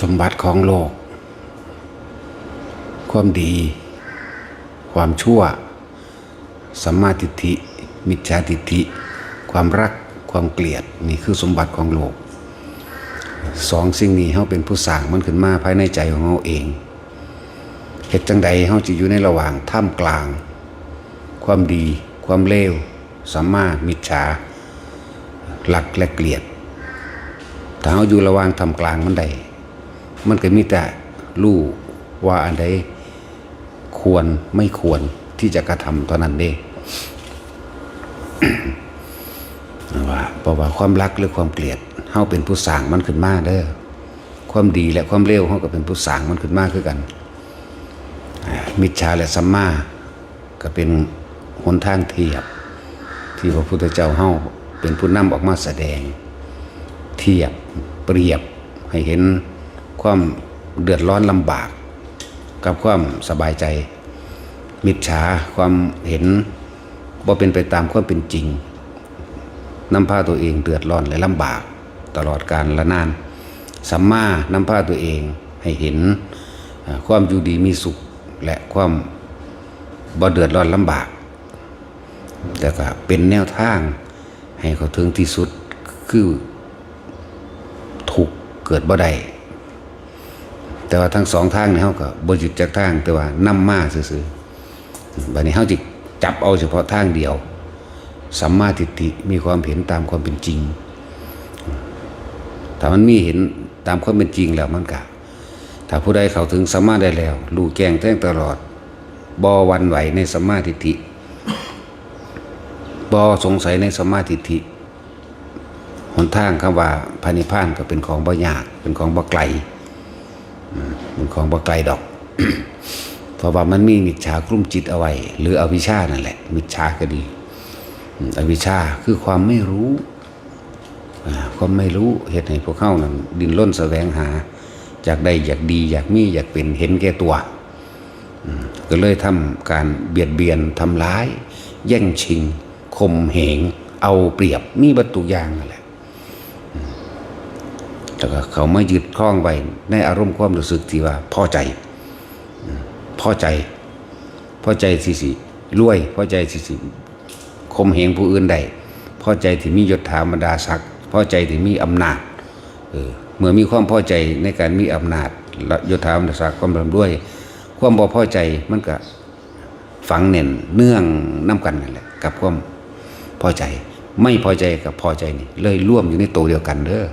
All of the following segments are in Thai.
สมบัติของโลก ความดี ความชั่วสัมมาทิฏฐิ มิจฉาทิฏฐิ ความรักความเกลียดนี่คือสมบัติของโลกสองสิ่งนี้เขาเป็นผู้สร้างมันขึ้นมาภายในใจของเขาเองเหตุจังใดเขาจะอยู่ในระหว่างท่ามกลาง ความดี ความเลวสัมมามิจฉาหลักและเกลียดถ้าเขาอยู่ระหว่างทำกลางมันใด มันก็มีแต่รู้ว่าอันใดควรไม่ควรที่จะกระทำเท่านั้นเด้ว่าเพราะว่าความรักหรือความเกลียดเฮาเป็นผู้สร้างมันขึ้นมาเด้อความดีและความเลวเฮาก็เป็นผู้สร้างมันขึ้นมาคือกัน มิจฉาและสัมมาก็เป็นหนทางเทียบ ที่พระพุทธเจ้าเฮาเป็นผู้นำออกมาแสดง เทียบเปรียบให้เห็น ความเดือดร้อนลำบาก กับความสบายใจ มิจฉาความเห็นว่าเป็นไปตามความเป็นจริงนำพาตัวเองเดือดร้อนและลำบาก ตลอดการละนานสัมมานำพาตัวเองให้เห็นความอยู่ดีมีสุขและความบ่เดือดร้อนลำบาก แต่ก็เป็นแนวทางให้เขาถึงที่สุดคือถูกเกิดบ่ได้ แต่ว่าทั้งสองทางนี่เขาก็บ่หยุดจากทางแต่ว่านำมาซื่อๆบัดนี้เขาจิจับเอาเฉพาะทางเดียวสัมมาทิฏฐิมีความเห็นตามความเป็นจริงถ้ามันมีเห็นตามความเป็นจริงแล้วมันก็ถ้าผู้ใดเข้าถึงสัมมาได้แล้วรู้แจ้งแจ้งตลอดบ่หวันไหวในสัมมาทิฏฐิบอสงสัยในสัมมาธิฏฐิหนทางคำว่าพานิพพานก็เป็นของบ่ยากเป็นของบ่ไกล มเป็นของบ่ไกลดอก เพราะว่ามันมีมิจฉาคลุ้มจิตเอาไว้ หรืออวิชชานั่นแหละ มิจฉาก็ดี อวิชชาคือความไม่รู้ความไม่รู้เหตุให้พวกเข้านั้นดินล้นแสวงหา จากใดอยากดี อยากมีอยากเป็นเห็นแก่ตัวก็เลยทำการเบียดเบียนทำร้าย แย่งชิงข่มเหง เอาเปรียบมีวัตถุกอย่างนั่นแหละ แล้วก็เขาไม่ยึดคล้องไว้ในอารมณ์ความรู้สึกที่ว่าพอใจพอใจพอใจที่สิรวยพอใจที่สิข่มเหงผู้อื่นได้พอใจที่มียศถาบรรดาศักดิ์พอใจที่มีอำนาจเออเมื่อมีความพอใจในการมีอำนาจและยศถาบรรดาศักดิ์ความร่ำรวย ความบ่พอใจมันก็ฝังเน่นเนื่องน้ำกันนั่นแหละกับความพอใจ ไม่พอใจกับพอใจนี่เลยร่วมอยู่ในตัวเดียวกันเด้อ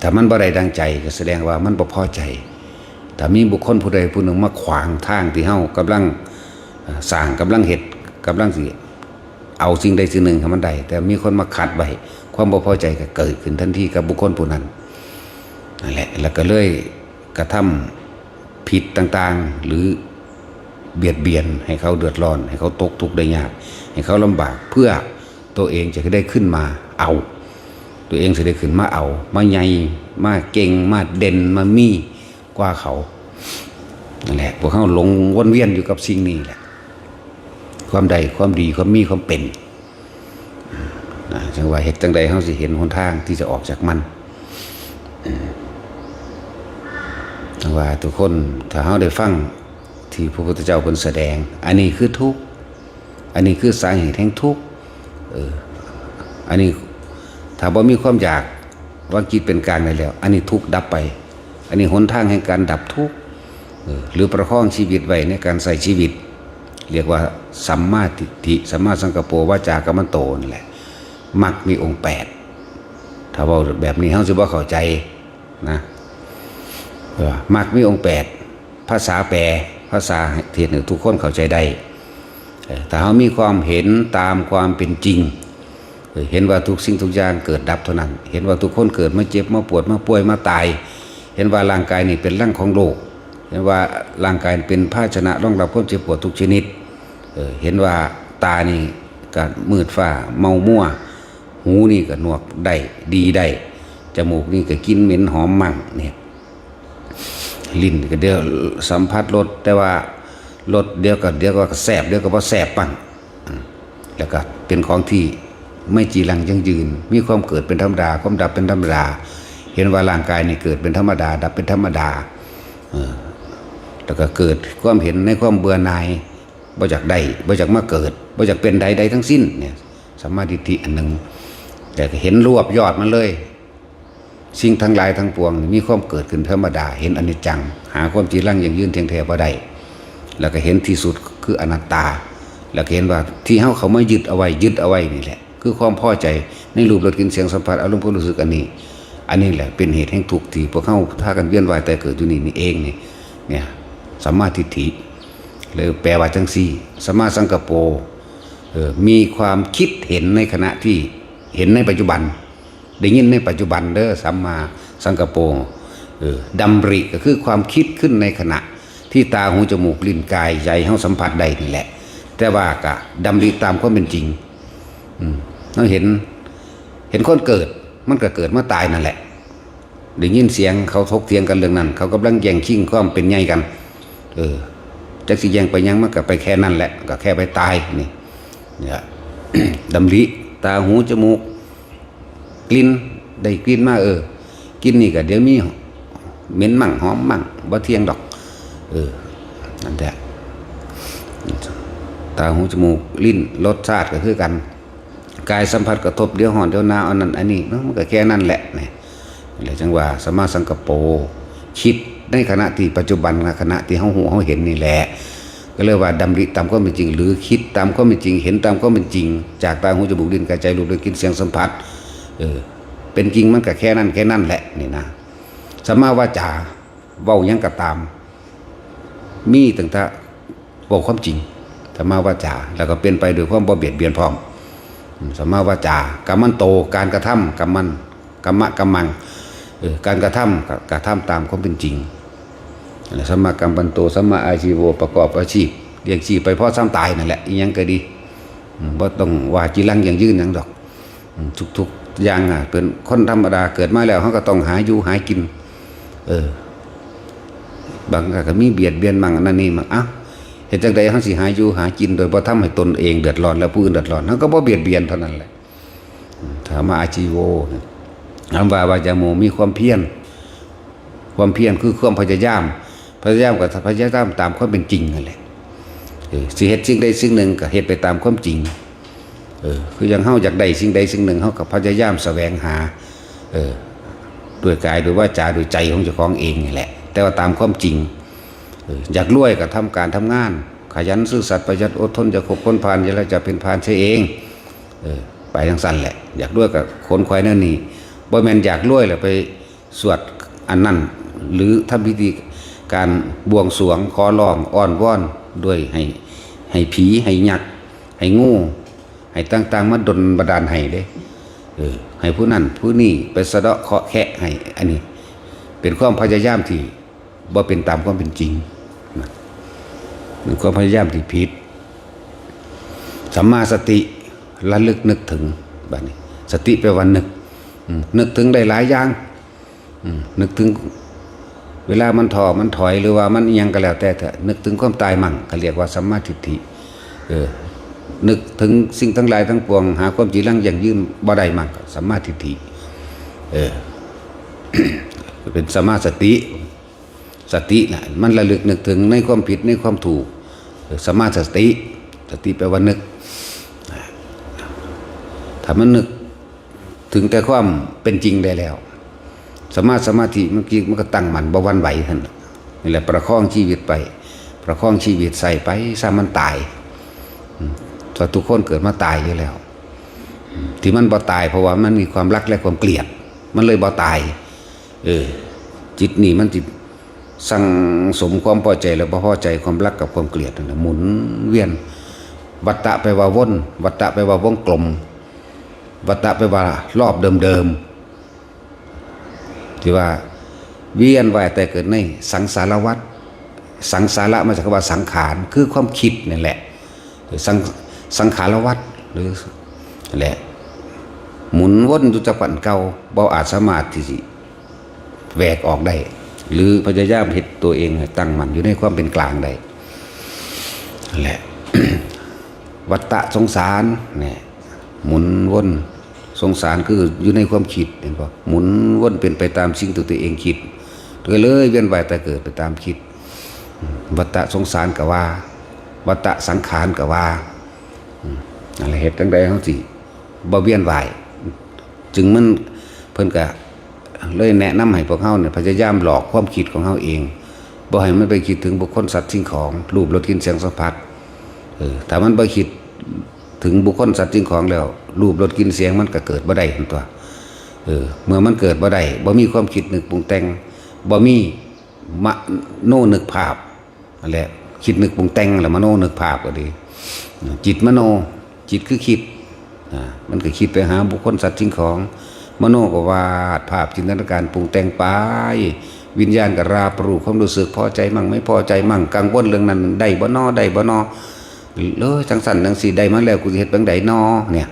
ถ้ามันบ่ได้ดังใจก็แสดงว่ามันบ่พอใจถ้ามีบุคคลผู้ใดผู้หนึ่งมาขวางทางที่เฮากำลังสร้างกำลังเฮ็ดกำลังสิเอาสิ่งใดสิ่งหนึ่งให้มันได้แต่มีคนมาขัดไว้ความบ่พอใจก็เกิดขึ้นทันทีกับบุคคลผู้นั้นนั่นแหละแล้วก็เลยกระทำผิดต่างๆ หรือเบียดเบียนให้เขาเดือดร้อน ให้เขาตกทุกข์ได้ยาก ให้เขาลำบากเพื่อตัวเองจะได้ขึ้นมาเอา ตัวเองจะได้ขึ้นมาเอา มาใหญ่มาเก่งมาเด่นมามีกว่าเขานั่นแหละพวกเขาหลงวนเวียนอยู่กับสิ่งนี้แหละ ความใดความดีความมีความเป็นนะจังว่าเหตุจังใดเขาสิเห็นหนทางที่จะออกจากมันจังว่าทุกคนถ้าเขาได้ฟังที่พระพุทธเจ้าเป็นแสดง อันนี้คือทุกข์อันนี้คือสาเหตุแห่งทุกข์เอออันนี้ ถ้าบ่มีความอยากว่าจิตเป็นกลางได้แล้ว อันนี้ทุกดับไป อันนี้หนทางแห่งการดับทุกหรือประคองชีวิตไว้ในการใส่ชีวิต เรียกว่าสัมมาทิฏฐิสัมมาสังกปรวาจากรรมโตนั่แหละมักมีองค์แปดถ้าเว่าแบบนี้เขาสิบ่เข้าใจนะมักมีองค์แปดภาษาแปลภาษาเทียนทุกคนเข้าใจได้แต่เขามีความเห็นตามความเป็นจริง เห็นว่าทุกสิ่งทุกอย่างเกิดดับเท่านั้น เห็นว่าทุกคนเกิดมาเจ็บมาปวดมาป่วยมาตาย เห็นว่าร่างกายนี่เป็นร่างของโลก เห็นว่าร่างกายเป็นภาชนะรองรับความเจ็บปวดทุกชนิดเอเห็นว่าตานี่ก็มืดฟ้าเมามั่ว หูนี่ก็หนวกได้ดีได้จมูกนี่ก็กินเหม็นหอมมั่งเนี่ยลิ้นก็เดียวสัมผัสรสแต่ว่ารสเดียวกับเดียวก็แสบเดียวก็บ่แสบปังแล้วก็เป็นของที่ ไม่จีรังยั่งยืน มีความเกิดเป็นธรรมดาความดับเป็นธรรมดา เห็นว่าร่างกายนี่เกิดเป็นธรรมดา ดับเป็นธรรมดาเออแล้วก็เกิดความเห็นในความเบื่อหน่ายบ่จากใดบ่จากมาเกิดบ่จากเป็นใดใดทั้งสิ้นเนี่ยสัมมาทิฏฐิอันหนึ่งแต่ก็เห็นรวบยอดมันเลย สิ่งทั้งหลายทั้งปวง มีความเกิดขึ้นธรรมดา เห็นอนิจจัง หาความจริงรั่งอย่างยืนเทียงแท้บ่ได้แล้วก็เห็นที่สุดคืออนัตตา แล้วก็เห็นว่าที่เฮาเขามายึดเอาไว้ยึดเอาไว้นี่แหละ คือความพอใจในรูปรสกลิ่นเสียงสัมผัสอารมณ์ความรู้สึกอันนี้ อันนี้แหละเป็นเหตุแห่งทุกข์ที่พวกเฮาถ้ากันเวียนว่ายแต่เกิดอยู่นี่นี่เองนี่เนี่ยสัมมาทิฏฐิหรือแปลว่าจังซี่สัมมาสังกปโปเออมีความคิดเห็นในขณะที่เห็นในปัจจุบัน ได้ยินในปัจจุบันเด้อสัมมาสังกปรเออดำริก็คือความคิดขึ้นในขณะที่ตาหูจมูกลิ้นกายใจเฮาสัมผัสได้นี่แหละ แต่ว่ากะดำริตามความเป็นจริง เราเห็น เห็นคนเกิด มันก็เกิดเมาตายนั่นแหละได้ยินเสียงเขาทกเถียงกันเรื่องนั้น เขากำลังแย่งชิงความเป็นไงกัน เออจักสิแย่งไปยังมันก็ไปแค่นั้นแหละ ก็แค่ไปตายนี่เนี่ยดำริตาหูจมูก กลิ่นได้กลิ่นมาเออ กินนี่ก็เดี๋ยวมีเหม็นมั่งหอมมั่งบ่เที่ยงดอก เออนั่นแหละตาหูจมูกลิ้นรสชาติก็คือกัน กายสัมผัสกระทบเดี๋ยวหอนเดี๋ยวหนาวอันนั้นอันนี้เนาะมันก็แค่นั้นแหละนี่แหละจังว่าสมมาสังกปรคิดในขณะที่ปัจจุบันขณะที่เฮาหูเฮาเห็นนี่แหละก็เรียกว่าดำริตามความเป็นจริง หรือคิดตามความเป็นจริง เห็นตามความเป็นจริง จากตาหูจมูกลิ้นกายใจรูปรสกลิ่นเสียงสัมผัสเออเป็นจริงมันก็แค่นั้นแค่นั้นแหละนี่นะสมมาวาจาเว้ายังก็ตาม มีตั้งแต่บอกความจริงสมมาวาจาแล้วก็เป็นไปโดยความบ่เบียดเบียนพร้อม สมมาวาจากรรมันโตการกระทำกรรมันกรรมะกรรมังการกระทำก็กระทำตามความเป็นจริงสมมากรรมันโตสมมาอาชีโวประกอบอาชีพเลี้ยงชีพไปเพราะซ้ำตายนั่นแหละอียังก็ดีอืมบ่ต้องว่าจีรังอย่างยืนหยังดอกอืมทุกๆอย่างอะเป็นคนธรรมดาเกิดมาแล้วเขาก็ต้องหาอยู่หากิน เออบางก็มีเบียดเบียนมั่งนั่นนี่มั่งอะ ห็นจังใดเขาสิหาอยู่หากินโดยบ่ทำให้ตนเองเดือดร้อนและผู้อื่นเดือดร้อนเขาก็บ่เบียดเบียนเท่านั้นแหละถามมาอาชีโวคำว่าวาจาโมมีความเพียรความเพียรคือความพยายาม พยายามกับพยายามตามความเป็นจริงนั่นแหละเออสิเฮ็ดสิ่งใดสิ่งหนึ่งก็เฮ็ดไปตามความจริงเออคืออย่างเฮาอยากได้สิ่งใดสิ่งหนึ่งเฮาก็พยายามแสวงหาเออด้วยกายด้วยวาจาด้วยใจของเจ้าของเองนี่แหละ แต่ว่าตามความจริง อยากรวยก็ทำการทำงาน ขยันซื่อสัตย์ประหยัดอดทนจะขบค้นผานจะแล้วจะเป็นผานใช่เองเออไปทางสั้นแหละ อยากรวยกับคนควายนั่นนี่บ่แมนอยากรวยแล้วไปสวดอันนั้นหรือทำพิธีการบวงสรวงขอร้องอ้อนวอนด้วยให้ให้ผีให้ยักษ์ให้งูให้ต่างๆมาดลบันดาลให้เด้เออให้ผู้นั้นผู้นี้ไปสะเดาะเคาะแคะให้อันนี้ เป็นความพยายามที่บ่เป็นตามความเป็นจริง เป็นความพยายามที่ผิดสัมมาสติระลึกนึกถึงแบบนี้ สติแปลว่านึกนึกถึงได้หลายอย่างนึกถึง เวลามันถอมันถอยหรือว่ามันยังก็แล้วแต่เถอะนึกถึงความตายมั่งเขาเรียกว่าสัมมาทิฏฐิเออนึกถึงสิ่งทั้งหลายทั้งปวง หาความจริงรั่งอย่างยืนบ่ได้มั่งสัมมาทิฏฐิเออเป็นสัมมาสติ สตินะมันระลึกนึกถึงในความผิดในความถูก เออสมาสติ สติแปลว่านึกถ้ามันนึกถึงแต่ความเป็นจริงได้แล้ว สมาสมาธิเมื่อกี้มันก็ตั้งมันบวันไหวท่านนี่แหละประคองชีวิตไป ประคองชีวิตใส่ไปซามันตายอืมเพราทุกคนเกิดมาตายอยู่แล้ว ที่มันบ่ตายเพราะว่ามันมีความรักและความเกลียด มันเลยบ่ตาย เออจิตนี่มันจิต สั่งสมความพอใจและบ่พอใจความรักกับความเกลียดนั่นหมุนเวียน วัตตะไปว่าวนวัตตะไปว่าวงกลม วัตตะไปว่ารอบเดิมๆที่ว่าเวียนว่ายแต่เกิดในสังสารวัฏสังสาระมาจากคำว่าสังขารคือความคิดนี่แหละหรือสังสังขารวัฏหรือนั่นแหละหมุนวนอยู่จักรวรรดิเก่าเบ่อาจสามารถที่แหวกออกได้ หรือพยายามเห็ดตัวเองตั้งมันอยู่ในความเป็นกลางได้นั่นแหละวัฏฏะสงสารเนี่ยหมุนวนสงสารคืออยู่ในความคิดเห็นปะหมุนวนเป็นไปตามสิ่งที่ตัวเองคิดก็เลยเวียนว่ายแต่เกิดไปตามคิด วัฏฏะสงสารกับว่า วัฏฏะสังขารกับว่าอะไรเหตุตั้งใดเขาสิบ่เวียนว่ายจึงมันเพิ่นก็ เลยแนะนำให้พวกเฮาเนี่ยพยายามหลอกความคิดของเฮาเองบ่ให้มันไปคิดถึงบุคคลสัตว์สิ่งของรูปรสกลิ่นเสียงสัมผัสเออถ้ามันบ่คิดถึงบุคคลสัตว์สิ่งของแล้วรูปรสกลิ่นเสียงมันก็เกิดบ่ได้ทันตัวเออเมื่อมันเกิดบ่ได้บ่มีความคิดนึกปรุงแต่งบ่มีมโนนึกภาพนั่นแหละคิดนึกปรุงแต่งแล้วมโนนึกภาพก็ดี จิตมโนจิตคือคิดอ่ามันก็คิดไปหาบุคคลสัตว์สิ่งของ มโนก็วาดภาพจินตนาการปรุงแต่งไปวิญญาณก็ราปรูความรู้สึกพอใจมั่งไม่พอใจมั่งกังวลเรื่องนั้นได้บ่นอได้บ่นอเลยจังสันจังสีได้มาแล้วกูสิเฮ็ดบังใดนอเนี่ย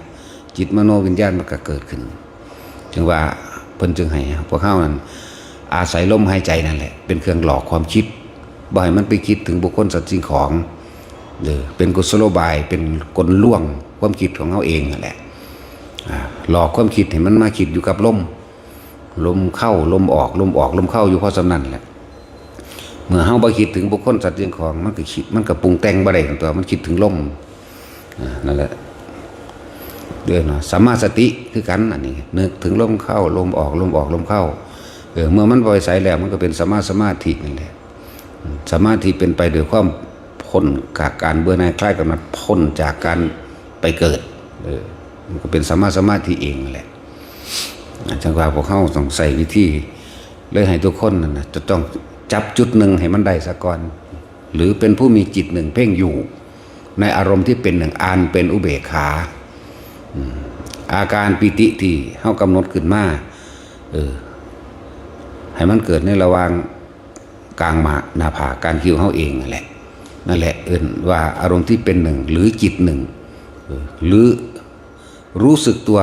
จิตมโนวิญญาณมันก็เกิดขึ้น จึงว่าเพิ่นจึงให้พวกเฮานั้นอาศัยลมหายใจนั่นแหละ เป็นเครื่องหลอกความคิดบ่ให้มันไปคิดถึงบุคคลสัตว์สิ่งของหรือเป็นกุศโลบายเป็นกลล่วงความคิดของเขาเองนั่นแหละ หลอกความคิดให้มันมาคิดอยู่กับลมลมเข้าลมออกลมออกลมเข้าอยู่พราะสำนันแหละเมื่อเฮาบ่คิดถึงบุคคลสัตว์สิ่งของมันก็คิดมันก็ปรุงแต่งบ่ได้ของตัวมันคิดถึงลมนั่นแหละดือนเนาะสัมมาสติคือกันอันนี้นึกถึงลมเข้าลมออกลมออกลมเข้าเออเมื่อมันปล่อยใสแล้วมันก็เป็นสัมมาสมาธินั่นแหละสมาธิเป็นไปโดยความพ้นจากการเบื่อหน่ายคล้ายกับมันพ้นจากการไปเกิดเออ มันก็เป็นสมาสมาธิเองแหละจังหวะพวกเข้าต้องใส่วิธีเลยให้ทุกคนนั่นนะจะต้องจับจุดหนึ่งให้มันได้สะก่อน หรือเป็นผู้มีจิตหนึ่งเพ่งอยู่ ในอารมณ์ที่เป็นหนึ่งอานเป็นอุเบกขาอาการปิติที่เฮากำหนดขึ้นมาเออให้มันเกิดในระหว่างกลางมาหน้าผากการคิวเข้าเองนั่นแหละนั่นแหละเอินว่าอารมณ์ที่เป็นหนึ่งหรือจิตหนึ่งหรือ รู้สึกตัว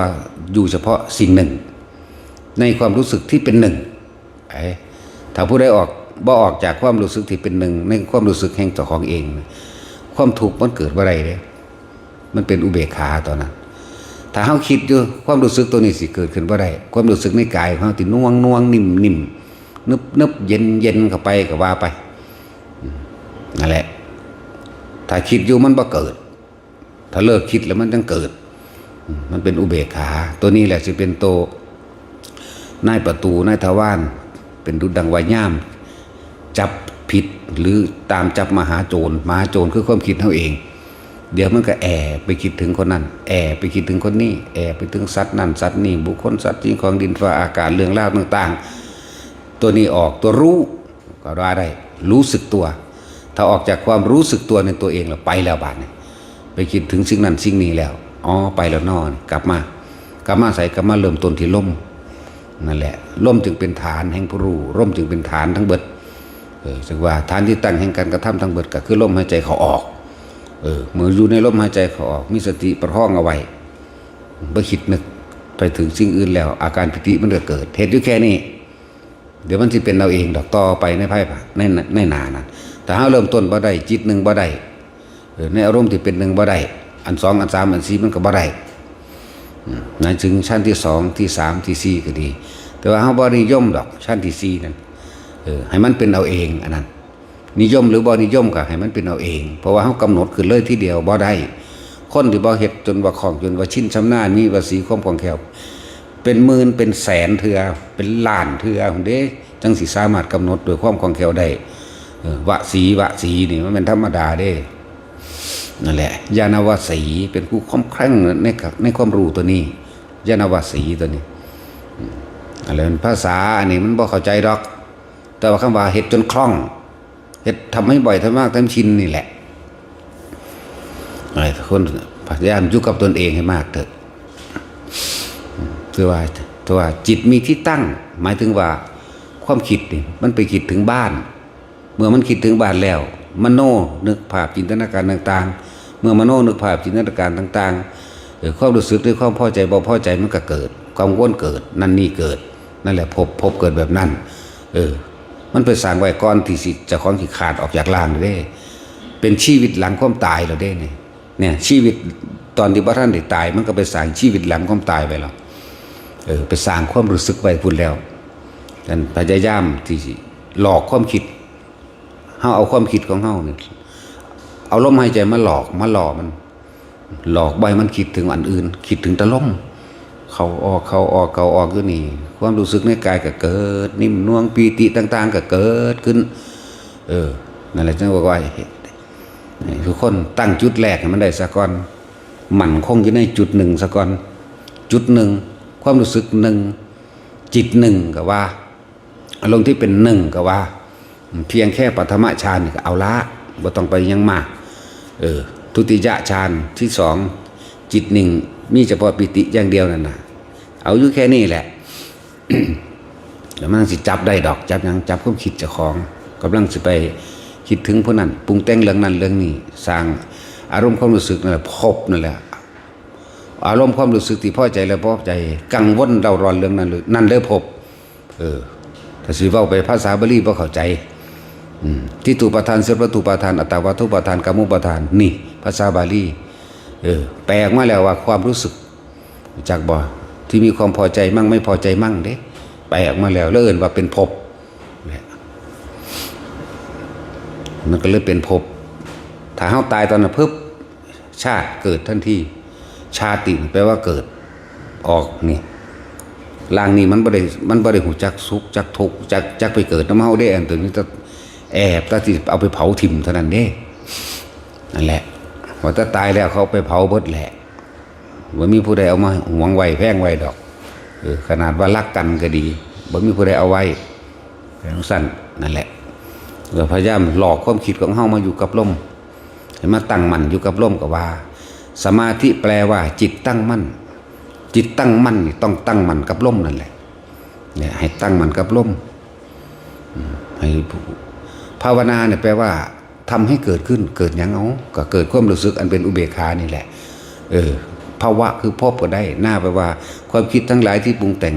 อยู่เฉพาะสิ่งหนึ่ง ในความรู้สึกที่เป็นหนึ่งถ้าผู้ใดออกบ่ออกจากความรู้สึกที่เป็นหนึ่ง ในความรู้สึกแห่งเจ้าของเอง ความถูกมันเกิดว่าไรเลยมันเป็นอุเบกขาตอนนั้น ถ้าเฮาคิดอยู่ความรู้สึกตัวนี้สิเกิดขึ้นบ่าได้ความรู้สึกในกายของเฮาที่น่วงน่วงนิ่มนิ่มนึบนึบเย็นเย็นเข้าไปก็ว่าไปนั่นแหละ ถ้าคิดอยู่มันบ่เกิด ถ้าเลิกคิดแล้วมันจังเกิด มันเป็นอุเบกขา ตัวนี้แหละสิเป็นโตนายประตูนายทวารเป็นดุจดังวายย่าม จับผิดหรือตามจับมหาโจรมหาโจรคือความคิดเฮาเอง เดี๋ยวมันก็แอบไปคิดถึงคนนั้น แอบไปคิดถึงคนนี้ แอบไปถึงสัตว์นั่นสัตว์นี่บุคคลสัตว์จริงของดินฟ้าอากาศเรื่องราวต่างๆ ตัวนี้ออกตัวรู้ก็ว่าได้รู้สึกตัว ถ้าออกจากความรู้สึกตัวในตัวเองแล้วไปแล้วบาดเนี่ยไปคิดถึงสิ่งนั้นสิ่งนี้แล้ว อ๋อไปแล้วนอนกลับมา กลับมาใส่กลับมาเริ่มต้นที่ล่มนั่นแหละล่มจึงเป็นฐานแห่งผู้รู้ร่มจึงเป็นฐานทั้งเบิดเออจึงว่าฐานที่ตั้งแห่งการกระทำทั้งเบิดก็คือลมหายใจเขาออกเออเมื่ออยู่ในลมหายใจเขาออก มีสติประคองเอาไว้บ่คิดนึกไปถึงสิ่งอื่นแล้ว อาการปิติมันก็เกิดเหตุอยู่แค่นี้ เดี๋ยวมันสิเป็นเราเองดอกต่อไปในภายภาคในในหนานั้นแต่ถ้าเริ่มต้นบ่ได้จิตหนึ่งบ่ได้ในอารมณ์ที่เป็นหนึ่งบ่ได้ อันสองอันสามอันสี่มันก็บ่ได้นั่นจึงชั้นที่สองที่สามที่สี่ก็ดี แต่ว่าเฮาบ่นิยมดอกชั้นที่สี่นั่นเออให้มันเป็นเอาเองอันนั้น นิยมหรือบ่นิยมก็ให้มันเป็นเอาเอง เพราะว่าเฮากำหนดขึ้นเลยที่เดียวบ่ได้คนที่บ่เฮ็ดจนว่าของจนว่าชิ้นชำนาญมีภาษีความคล่องแคล่วเป็นหมื่นเป็นแสนเทือเป็นล้านเทือขอเด้จังสิสามารถกำหนดโดยความคล่องแคล่วได้เออวะสีวะสีนี่มันเป็นธรรมดาเด้ นั่นแหละญาณวสีเป็นผู้ค่อมแคร่งในกับในความรู้ตัวนี้ญาณวสีตัวนี้อะไรมันภาษาอันนี้มันบ่เข้าใจดอก แต่ว่าคำว่าเฮ็ดจนคล่องเฮ็ดทำให้บ่อยทำมากทำชินนี่แหละอะไรคนพยายามอยู่กับตนเองให้มากเถอะคือว่าตัวว่าจิตมีที่ตั้ง หมายถึงว่าความคิดนี่มันไปคิดถึงบ้าน เมื่อมันคิดถึงบ้านแล้ว มโนนึกภาพจินตนาการต่าง ๆ เมื่อมโนนึกภาพจินตนาการต่างๆความรู้สึกหรือความพอใจบ่พอใจมันก็เกิดความวนเกิด นั่นนี่เกิด นั่นแหละพบพบเกิดแบบนั้น เออ มันไปสร้างไว้ก้อนที่สิจะของที่ขาดออกจากล่างเด้ เป็นชีวิตหลังความตายแล้วเด้เนี่ยเนี่ยชีวิตตอนที่พระท่านได้ตาย มันก็ไปสร้างชีวิตหลังความตายไปแล้วเออไปสร้างความรู้สึกไว้พุ่นแล้วกันพยายามที่หลอกความคิดเฮาเอาความคิดของเฮานี่ เอาลมหายใจมาหลอกมาหล่อมัน หลอกใบมันคิดถึงอันอื่น คิดถึงตะลมเขาออกเขาออกเขาออกอยู่นี่ ความรู้สึกในกายก็เกิด นิ่มนวลปีติต่าง ๆ ก็เกิดขึ้น เออนั่นแหละจังว่าไว้ให้ทุกคนตั้งจุดแรกมันได้ซะก่อนหมั่นคงอยู่ในจุดหนึ่งซะก่อนจุดหนึ่งความรู้สึกหนึ่งจิตหนึ่งก็ว่าอารมณ์ที่เป็นหนึ่งก็ว่า เพียงแค่ปัทมฌานนี่ก็เอาละบ่ต้องไปยังมาก เออ ทุติยฌานที่สองจิตหนึ่งมีเฉพาะปิติอย่างเดียวนั่นนะเอาอยู่แค่นี้แหละแล้วมันสิจับได้ดอกจับยังจับความคิดเจ้าของกำลังสิไปคิดถึงผู้นั้นปรุงแต่งเรื่องนั้นเรื่องนี้สร้างอารมณ์ความรู้สึกนั่นแหละพบนั่นแหละอารมณ์ความรู้สึกที่พอใจและพอใจ กังวลเดาร้อนเรื่องนั้นเลยนั่นเลยพบ เออถ้าสิเว้าไปภาษาบาลีบ่เข้าใจ ที่ตุประทานเสปตุประทานอัตวัตุประทานกรรมุประทานนี่ ภาษาบาลีเออแปลออกมาแล้วว่าความรู้สึก จากบ่ที่มีความพอใจมั่งไม่พอใจมั่งเด้แปลออกมาแล้วแล้วเอิ้นว่าเป็นภพนี่ยมันก็เลยเป็นภพถ้าเฮาตายตอนนั้นปึ๊บชาติเกิดทันทีชาติแปลว่าเกิดออกนี่ร่างนี้มันบ่ได้มันบ่ได้หูจักสุขจักทุกข์จักจักไปเกิดน้ำเฮาได้อันตัวนี้จะ แอบตาที่เอาไปเผาถิ่มเท่านั้นเด้นั่นแหละพอถ้าตายแล้วเขาไปเผาเบิดแหละบ่มีผู้ใดเอามาหวงไว้แพงไว้ดอกออขนาดว่ารักกันก็ดีบ่มีผู้ใดเอาไว้แรงสั้นนั่นแหละเราพยายามหลอกความคิดของเฮามาอยู่กับลมให้มาตั้งมั่นอยู่กับลมก็ว่า สมาธิแปลว่า จิตตั้งมั่น จิตตั้งมั่นนี่ต้องตั้งมั่นกับลมนั่นแหละเนี่ยให้ตั้งมั่นกับลมอืมให้ผู้ ภาวนาเนี่ยแปลว่าทำให้เกิดขึ้นเกิดยังเอาก็เกิดความรู้สึกอันเป็นอุเบกขานี่แหละ เออภาวะคือพบก็ได้หน้าแปลว่า ความคิดทั้งหลายที่ปรุงแต่ง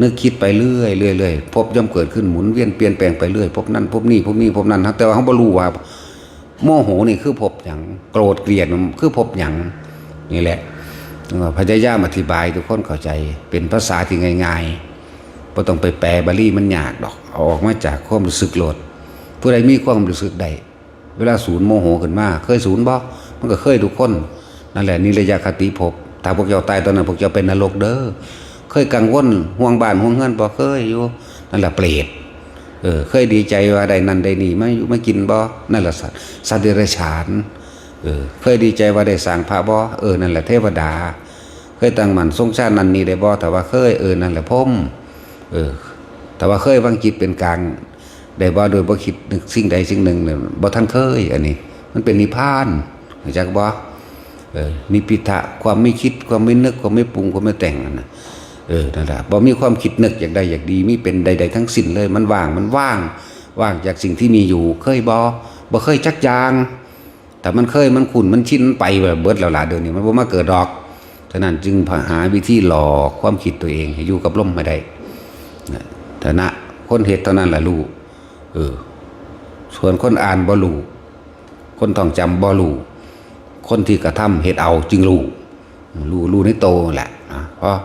นึกคิดไปเรื่อยเรื่อยเรื่อยพบย่อมเกิดขึ้นหมุนเวียนเปลี่ยนแปลงไปเรื่อยพบนั่นพบนี่พบนี่พบนั่นแต่ว่าเขาบ่รู้ว่าโมโหนี่คือพบอย่างโกรธเกลียดคือพบอย่างนี่แหละพยายามอธิบายทุกคนเข้าใจเป็นภาษาที่ง่ายๆบ่ต้องไปแปลบาลีมันยากดอกเอาออกมาจากความรู้สึกโลด ผู้ใดมีความรู้สึกใดเวลาศูนย์โมโหขึ้นมา เคยศูนย์บ่มันก็เคยทุกคนนั่นแหละนี่รยะคติภพถ้าพวกเจ้าตายตอนนั้นพวกเจ้าเป็นนรกเด้อเคยกังวลห่วงบ้านห่วงเงินบ่เคยอยู่นั่นแหละเปรตเออเคยดีใจว่าได้นั่นได้นี่ไม่ไม่กินบ่นั่นแหละสัตว์สัตว์เดรัจฉานเออเคยดีใจว่าได้สร้างพระบ่เออนั่นแหละเทวดา เคยตั้งมันทรงชาตินันนี้ได้บ่แต่ว่าเคยเออนั่นแหละพมเออแต่ว่าเคยวางจิตเป็นกลาง ได้บ่าโดยบ่คิดนึกสิ่งใดสิ่งหนึ่งเนี่ยบ่ทันเคย อันนี้ มันเป็นนิพพานรู้จักบ่เออนิพพิทะความไม่คิดความไม่นึกความไม่ปรุงความไม่แต่งนะเออนั่นแหละบ่มีความคิดนึกอย่ากใดอย่ากดีมีเป็นใด ๆ ทั้งสิ้นเลย มันว่างมันว่าง ว่างจากสิ่งที่มีอยู่ เคยบ่บ่เคยจักยาง แต่มันเคยมันขุ่นมันชินมันไปแบบเบิดแล้วล่ะเดี๋ยวนี้มันบ่มาเกิดดอกฉะนั้นจึงหาวิธีหลอกความคิดตัวเองให้อยู่กับลมไม่ได้นะฐานะคนเฮ็ดเท่านั้นแหละรู้ เออ ส่วนคนอ่านบอลูคนท่องจำบอลูคนที่กระทำเห็ดเอาจึงรู้รู้รู้ในโตแหละนะเพราะ